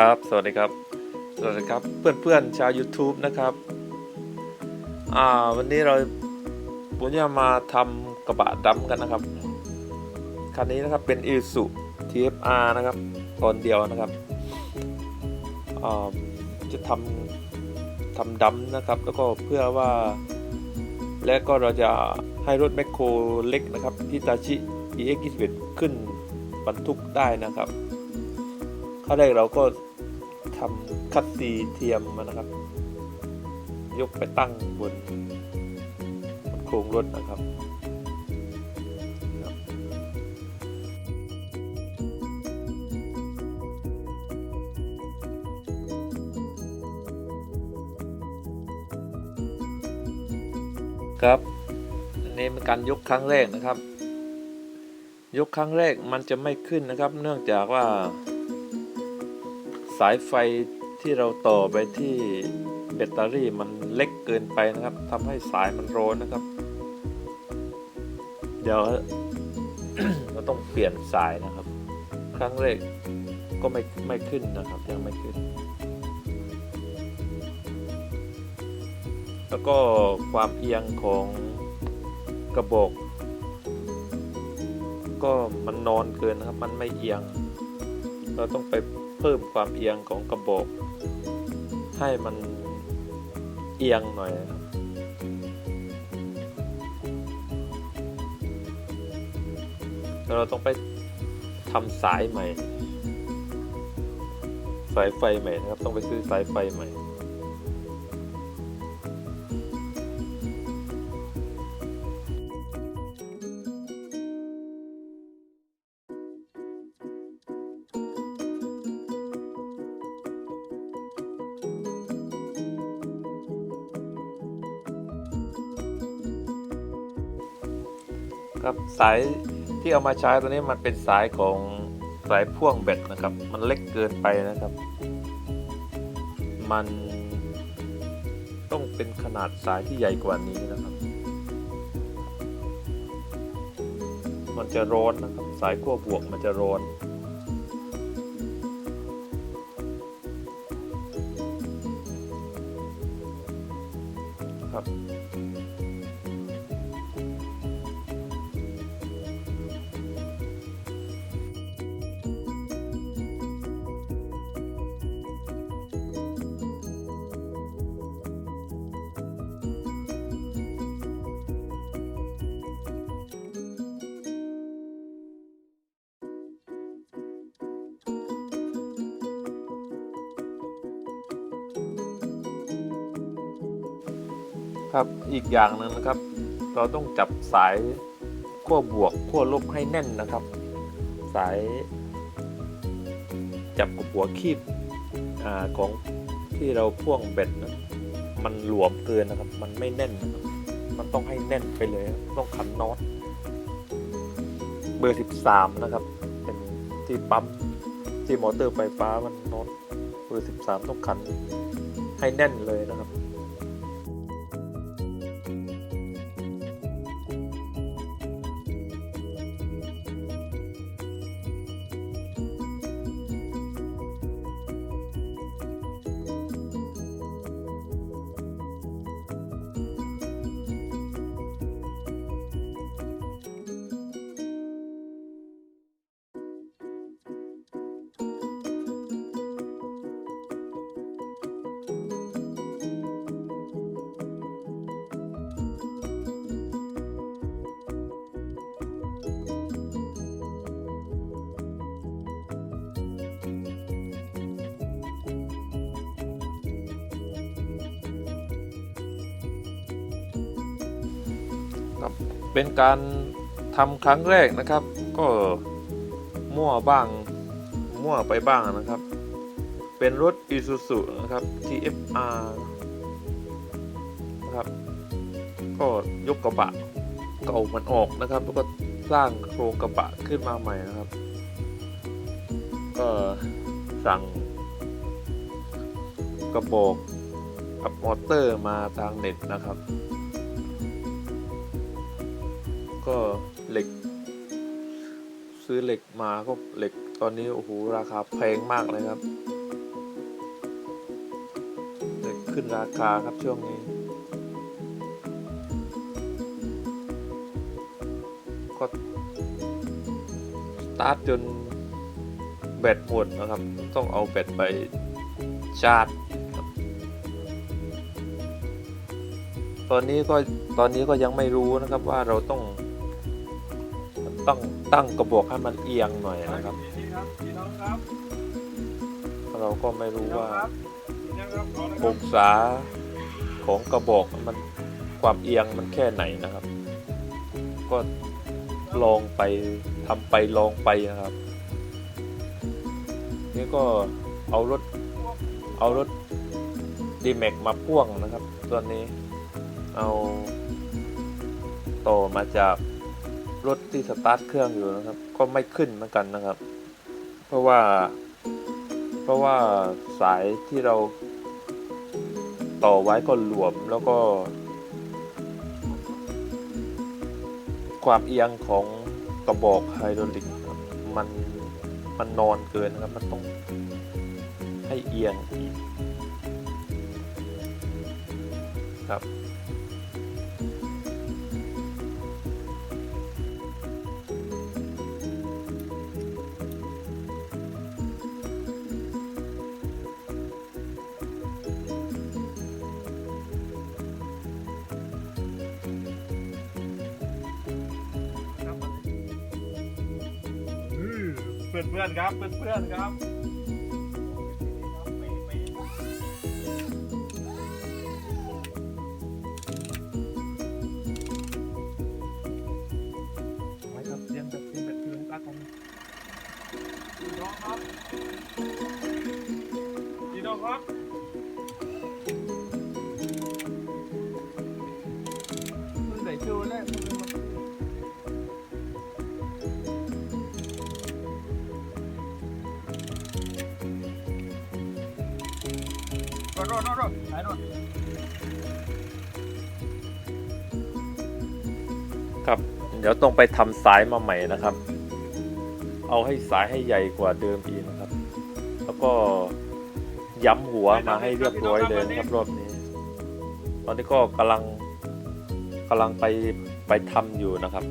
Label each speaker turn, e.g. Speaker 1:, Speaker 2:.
Speaker 1: ครับ สวัสดีครับ สวัสดีครับเพื่อนๆชาว YouTube นะครับ อ่าวันนี้เราผมจะมาทำกระบะดำกันนะครับ คันนี้นะครับเป็น i s u TFR นะครับตอนเดียวนะครับ อ่าจะทำทำดำนะครับ แล้วก็เพื่อว่า และก็เราจะให้รถแมคโครเล็กนะครับที่ตาชิ EX21 ขึ้นบรรทุกได้นะครับขั้นแรกเราก็ ทำคัดซีเทียมมานะครับ ยกไปตั้งบนบนโครงรถนะครับครับครับอันนี้เป็นการยกครั้งแรกนะครับ ยกครั้งแรกมันจะไม่ขึ้นนะครับ เนื่องจากว่า สายไฟที่เราต่อไปที่แบตเตอรี่มันเล็กเกินไปนะครับทำให้สายมันร้อนนะครับ เดี๋ยวเราต้องเปลี่ยนสายนะครับ ครั้งแรกก็ไม่ไม่ขึ้นนะครับ ยังไม่ขึ้น แล้วก็ความเอียงของกระบอก ก็มันนอนเกินนะครับ มันไม่เอียง เราต้องไป พิ่มความเอียงของกระบอก ให้มันเอียงหน่อยครับแล้วเราต้องไปทำสายใหม่ สายไฟใหม่นะครับ ต้องไปซื้อสายไฟใหม่ ครับสายที่เอามาใช้ตัวนี้มันเป็นสายของสายพ่วงแบตนะครับ มันเล็กเกินไปนะครับ มันต้องเป็นขนาดสายที่ใหญ่กว่านี้นะครับ มันจะร้อนนะครับสายขั้วบวกมันจะร้อน ครับอีกอย่างหนึ่งนะครับ เราต้องจับสายขั้วบวกขั้วลบให้แน่นนะครับ สาย จับกับหัวคีบอของที่เราพ่วงเบ็ดนะมันหลวมเกินนะครับ มันไม่แน่นนะครับมันต้องให้แน่นไปเลย ต้องขันน็อตเบอร์ 13 นะครับ เป็นที่ปั๊มที่มอเตอร์ไฟฟ้ามันน็อตเบอร์ 13 ต้องขันให้แน่นเลยนะครับ ครับเป็นการทำครั้งแรกนะครับ ก็มั่วบ้างมั่วไปบ้างนะครับ เป็นรถ Isuzu นะครับ TFR นะครับ ก็ยกกระบะเก่ามันออกนะครับ แล้วก็สร้างโครงกระบะขึ้นมาใหม่นะครับ ก็สั่งกระบอกกับมอเตอร์มาทางเน็ตนะครับ ก็เหล็ก ซื้อเหล็กมาก็เหล็กตอนนี้โอ้โหราคาแพงมากเลยครับเหล็กขึ้นราคาครับช่วงนี้ ก็สตาร์ทจนแบตหมดนะครับ ต้องเอาแบตไปชาร์จครับตอนนี้ก็ตอนนี้ก็ยังไม่รู้นะครับว่าเราต้อง ต้องตั้งกระบอกให้มันเอียงหน่อยนะครับ
Speaker 2: นี่ครับพี่น้องครับ
Speaker 1: เราก็ไม่รู้
Speaker 2: พี่น้อง
Speaker 1: ว่า
Speaker 2: ครับพี่น้องครับเอาละค
Speaker 1: อ
Speaker 2: รับ
Speaker 1: งศาของกระบอกมันความเอียงมันแค่ไหนนะครับ ก็ลองไปทำไปลองไปนะครับนี่ก็เอารถเอารถดีแม็กมาพ่วงนะครับ ตัวนี้เอาต่อมาจาก รถที่สตาร์ทเครื่องอยู่นะครับ ก็ไม่ขึ้นเหมือนกันนะครับ เพราะว่า เพราะว่าสายที่เราต่อไว้ก็หลวมแล้วก็ ความเอียงของกระบอกไฮดรอลิกครับมันมันนอนเกินนะครับ มันต้องให้เอียงอีกครับ
Speaker 2: พื่อนเพื่อนๆครับเพื่อนเพื่อนๆครับไว้ครับเสียงแบบเสียงแบบเสียงตากันพี่น้องครับพี่น้องครับ รอรอรอรอไหนรอ
Speaker 1: ครับ เดี๋ยวต้องไปทำสายมาใหม่นะครับ เอาให้สายให้ใหญ่กว่าเดิมอีกนะครับ แล้วก็ย้ำหัวมาให้เรียบร้อยเลยนะครับรอบนี้ ตอนนี้ก็กำลังกำลังไปไปทำอยู่นะครับ